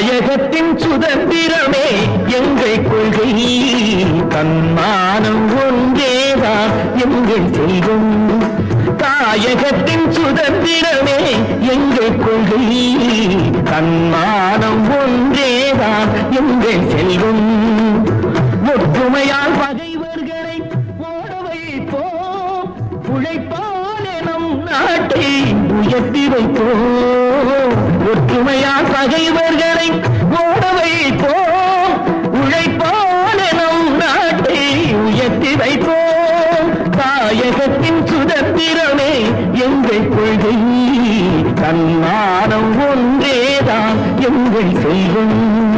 தாயகத்தின் சுதந்திரமே எங்கள் கொள்கை. தன்மானம் ஒன்றேதான் எங்கள் செல்வம். தாயகத்தின் சுதந்திரமே எங்கள் கொள்கை. தன்மானம் ஒன்றேதான் எங்கள் செல்வம். ஒற்றுமையால் பகைவர்களை ஓட வைப்போம். உழைப்பாலே நம் நாட்டை உயர்த்தி வைப்போம். ஒற்றுமையால் பகைவர்கள் தாயகத்தின் சுதந்திரமே எங்கள் கொள்கை. தன்மானம் ஒன்றேதான் எங்கள் செல்வம்.